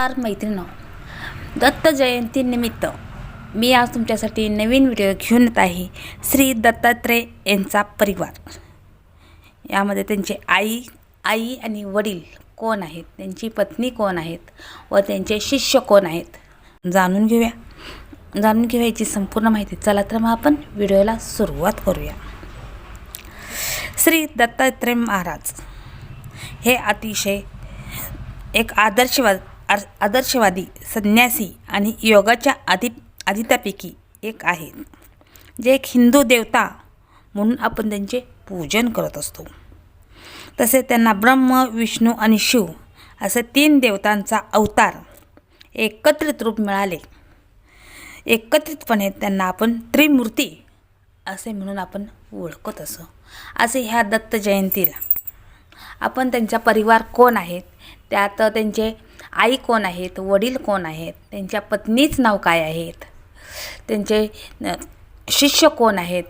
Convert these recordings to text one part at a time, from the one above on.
नमस्कार मैत्रिणी दत्त जयंतीनिमित्त मी आज तुमच्यासाठी नवीन व्हिडिओ घेऊन येत आहे श्री दत्तात्रय यांचा परिवार. यामध्ये त्यांचे आई आई आणि वडील कोण आहेत त्यांची पत्नी कोण आहेत व त्यांचे शिष्य कोण आहेत जाणून घेऊया. जाणून घेऊया याची संपूर्ण माहिती चला तर मग आपण व्हिडिओला सुरुवात करूया. श्री दत्तात्रय महाराज हे अतिशय एक आदर्शवाद आदर्शवादी संन्यासी आणि योगाच्या आदि आदित्यापैकी एक आहेत जे एक हिंदू देवता म्हणून आपण त्यांचे पूजन करत असतो. तसे त्यांना ब्रह्म विष्णू आणि शिव असे तीन देवतांचा अवतार एकत्रित रूप मिळाले. एकत्रितपणे त्यांना आपण त्रिमूर्ती असे म्हणून आपण ओळखत असो. असे ह्या दत्त जयंतीला. आपण त्यांचा परिवार कोण आहेत? त्यात त्यांचे आई कोण आहेत? वडील कोण आहेत? त्यांच्या पत्नीच नाव काय आहेत? त्यांचे शिष्य कोण आहेत?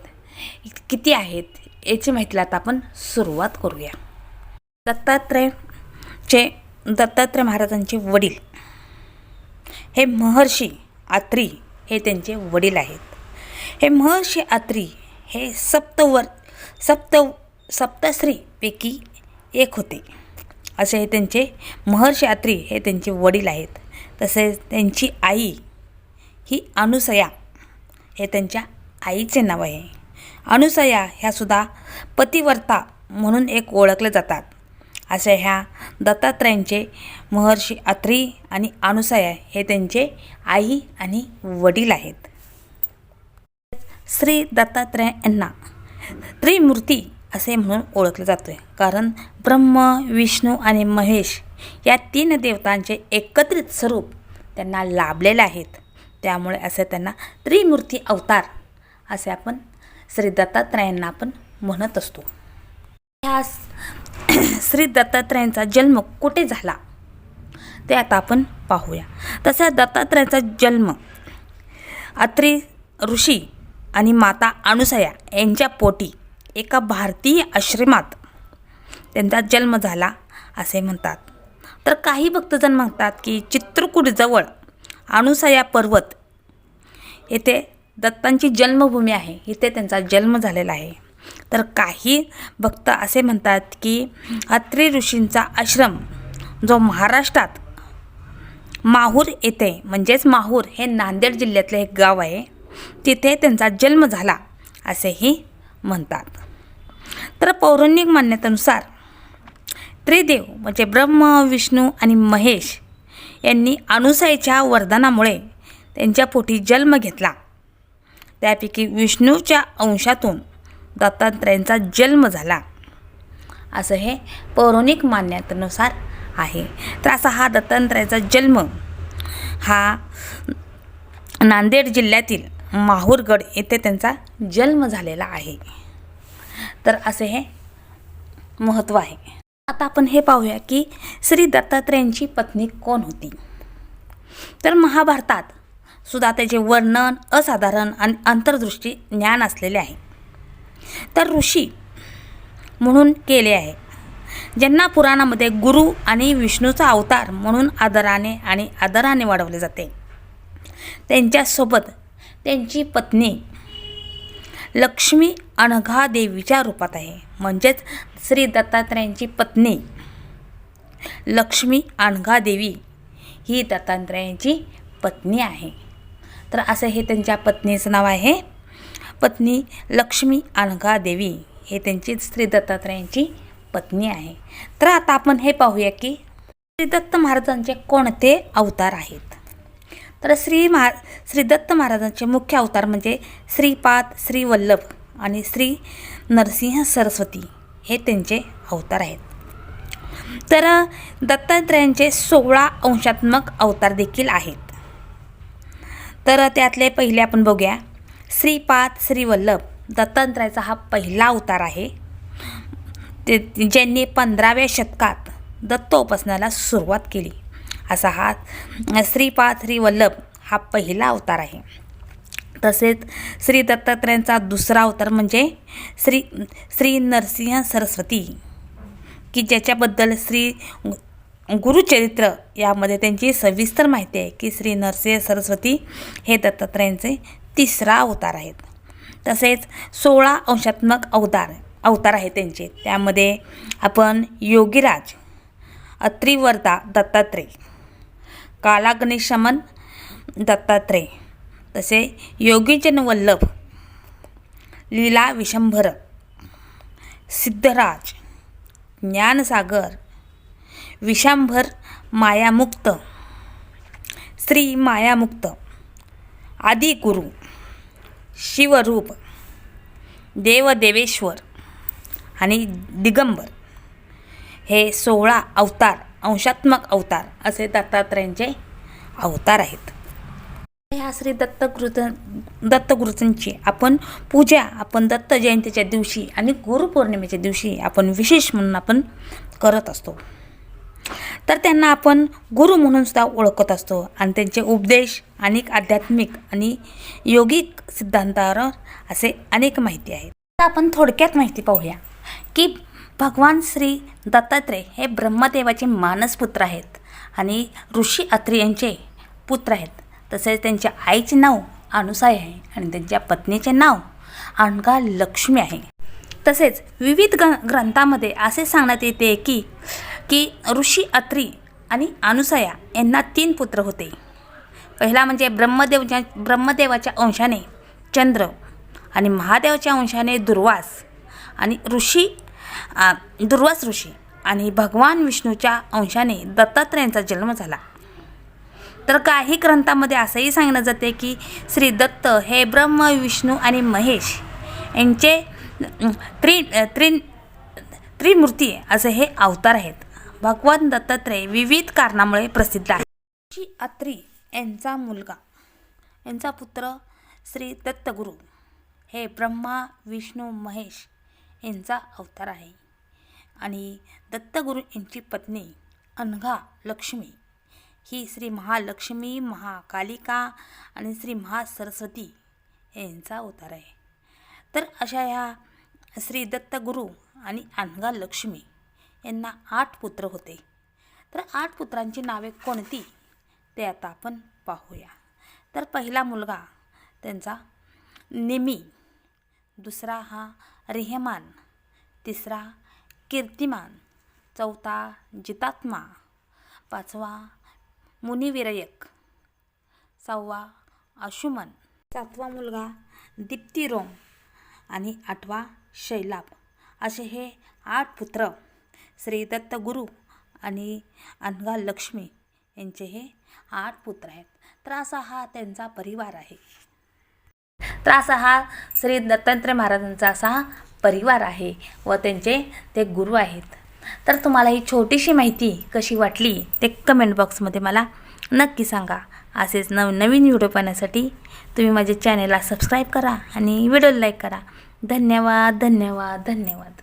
किती आहेत? याची माहितीला आता आपण सुरुवात करूया. दत्तात्रयचे दत्तात्रय महाराजांचे वडील. हे महर्षी आत्री हे त्यांचे वडील आहेत. हे महर्षी आत्री हे सप्तवर सप्त सप्तश्रीपैकी एक होते. असे हे त्यांचे महर्षी अत्री हे त्यांचे वडील आहेत. तसेच त्यांची आई ही अनुसया हे त्यांच्या आईचे नाव आहे. अनुसया ह्यासुद्धा पतिवर्ता म्हणून एक ओळखले जातात. असे ह्या दत्तात्रयांचे महर्षी अत्री आणि अनुसया हे त्यांचे आई आणि वडील आहेत. श्री दत्तात्रय यांना त्रिमूर्ती असे म्हणून ओळखलं जातो आहे कारण ब्रह्म विष्णू आणि महेश या तीन देवतांचे एकत्रित स्वरूप त्यांना लाभलेले आहेत. त्यामुळे असे त्यांना त्रिमूर्ती अवतार असे आपण श्री दत्तात्रयांना आपण म्हणत असतो. ह्या श्री दत्तात्रयांचा जन्म कुठे झाला? ते आता आपण पाहूया. तसा दत्तात्रयाचा जन्म अत्री ऋषी आणि माता अनुसया यांच्या पोटी एका भारतीय आश्रमात त्यांचा जन्म झाला असे म्हणतात. तर काही भक्तजण म्हणतात की चित्रकूटजवळ अनुसया पर्वत येथे दत्तांची जन्मभूमी आहे. इथे त्यांचा जन्म झालेला आहे. तर काही भक्त असे म्हणतात की अत्री ऋषींचा आश्रम जो महाराष्ट्रात माहूर येथे म्हणजेच माहूर हे नांदेड जिल्ह्यातले एक गाव आहे तिथे त्यांचा जन्म झाला असेही म्हणतात. तर पौराणिक मान्यतेनुसार त्रिदेव म्हणजे ब्रह्म विष्णू आणि महेश यांनी अनुसयेच्या वरदानामुळे त्यांच्या पोटी जन्म घेतला. त्यापैकी विष्णूच्या अंशातून दत्तात्रयांचा जन्म झाला. असं हे पौराणिक मान्यतेनुसार आहे. तर असा हा दत्तात्रयाचा जन्म हा नांदेड जिल्ह्यातील माहूरगड येथे त्यांचा जन्म झालेला आहे. तर असे हे महत्त्व आहे. आता आपण हे पाहूया की श्री दत्तात्रयांची पत्नी कोण होती? तर महाभारतात सुद्धा त्याचे वर्णन असाधारण आणि अंतर्दृष्टी ज्ञान असलेले आहे. तर ऋषी म्हणून केले आहे. ज्यांना पुराणामध्ये गुरु आणि विष्णूचा अवतार म्हणून आदराने आणि आदराने वाढवले जाते. त्यांच्यासोबत त्यांची पत्नी लक्ष्मी अनघादेवीच्या रूपात आहे. म्हणजेच श्री दत्तात्रयांची पत्नी लक्ष्मी अनघादेवी ही दत्तात्रयांची पत्नी आहे. तर असं हे त्यांच्या पत्नीचं नाव आहे. पत्नी लक्ष्मी अनघादेवी हे त्यांची श्री दत्तात्रयांची पत्नी आहे. तर आता आपण हे पाहूया की श्री दत्त महाराजांचे कोणते अवतार आहेत? तर श्री महा श्री दत्त महाराजांचे मुख्य अवतार म्हणजे श्रीपाद श्री वल्लभ आणि श्री नरसिंह सरस्वती हे त्यांचे अवतार आहेत. तर दत्तात्रयांचे सोळा अंशात्मक अवतार देखील आहेत. तर त्यातले पहिले आपण बघूया. श्रीपाद श्रीवल्लभ दत्तात्रयाचा हा पहिला अवतार आहे. ते ज्यांनी पंधराव्या शतकात दत्त उपासनाला सुरुवात केली. असा हा श्रीपाद श्री वल्लभ हा पहिला अवतार आहे. तसेच श्री दत्तात्रयांचा दुसरा अवतार म्हणजे श्री श्री नरसिंह सरस्वती की ज्याच्याबद्दल श्री गुरुचरित्र यामध्ये त्यांची सविस्तर माहिती आहे की श्री नरसिंह सरस्वती हे दत्तात्रयांचे तिसरा अवतार आहेत. तसेच सोळा अंशात्मक अवतार अवतार आहेत त्यांचे. त्यामध्ये आपण योगीराज अत्रिवर्ता दत्तात्रय कालाग्निशमन दत्तात्रय तसे योगीजन वल्लभ लीला विशंभर सिद्धराज ज्ञानसागर विशांभर मायामुक्त श्री मायामुक्त आदिगुरु शिवरूप देवदेवेश्वर आणि दिगंबर. हे सोळा अवतार अंशात्मक अवतार असे दत्तात्रयांचे अवतार आहेत. ह्या श्री दत्तगृत दत्तगुरुजींची आपण पूजा आपण दत्त जयंतीच्या दिवशी आणि गुरुपौर्णिमेच्या दिवशी आपण विशेष म्हणून आपण करत असतो. तर त्यांना आपण गुरु म्हणून सुद्धा ओळखत असतो आणि त्यांचे उपदेश अनेक आध्यात्मिक आणि योगिक सिद्धांतावर असे अनेक माहिती आहेत. आपण थोडक्यात माहिती पाहूया की भगवान श्री दत्तात्रय हे ब्रह्मदेवाचे मानसपुत्र आहेत आणि ऋषी अत्री यांचे पुत्र आहेत. तसेच त्यांच्या आईचे नाव अनुसाय आहे आणि त्यांच्या पत्नीचे नाव अणगा लक्ष्मी आहे. तसेच विविध ग ग्रंथामध्ये असे सांगण्यात येते की की ऋषी अत्री आणि अनुसया यांना तीन पुत्र होते. पहिला म्हणजे ब्रह्मदेवच्या ब्रह्मदेवाच्या अंशाने चंद्र आणि महादेवाच्या अंशाने दुर्वास आणि ऋषी दुर्वास ऋषी आणि भगवान विष्णूच्या अंशाने दत्तात्रयांचा जन्म झाला. तर काही ग्रंथामध्ये असंही सांगण्यात जाते की श्री दत्त हे ब्रह्म विष्णू आणि महेश यांचे त्रि त्रि त्रिमूर्ती असे हे अवतार आहेत. भगवान दत्तात्रय विविध कारणामुळे प्रसिद्ध आहे ऋषी अत्री यांचा मुलगा यांचा पुत्र श्री दत्तगुरु हे ब्रह्मा विष्णू महेश यांचा अवतार आहे. आणि दत्तगुरू यांची पत्नी अनघा लक्ष्मी ही श्री महालक्ष्मी महाकालिका आणि श्री महासरस्वती यांचा अवतार आहे. तर अशा ह्या श्री दत्तगुरू आणि अनघा लक्ष्मी यांना आठ पुत्र होते. तर आठ पुत्रांची नावे कोणती? ते आता आपण पाहूया. तर पहिला मुलगा त्यांचा निमी दुसरा हा रेहमान तिसरा कीर्तिमान चौथा जितात्मा पाचवा मुनिविरयक सहावा आशुमन. सातवा मुलगा दीप्तिरोम आणि आठवा शैलाब. असे हे आठ पुत्र श्री दत्तगुरु आणि अनघा लक्ष्मी यांचे हे आठ पुत्र आहेत. तर असा हा त्यांचा परिवार आहे. तर असा हा श्री दत्तात्रय महाराजांचा असा हा परिवार आहे व त्यांचे ते गुरु आहेत. तर तुम्हाला ही छोटीशी माहिती कशी वाटली ते कमेंट बॉक्समध्ये मला नक्की सांगा. असेच नव नवीन व्हिडिओ पाहण्यासाठी तुम्ही माझ्या चॅनेलला सबस्क्राईब करा आणि व्हिडिओ लाईक करा. धन्यवाद धन्यवाद धन्यवाद.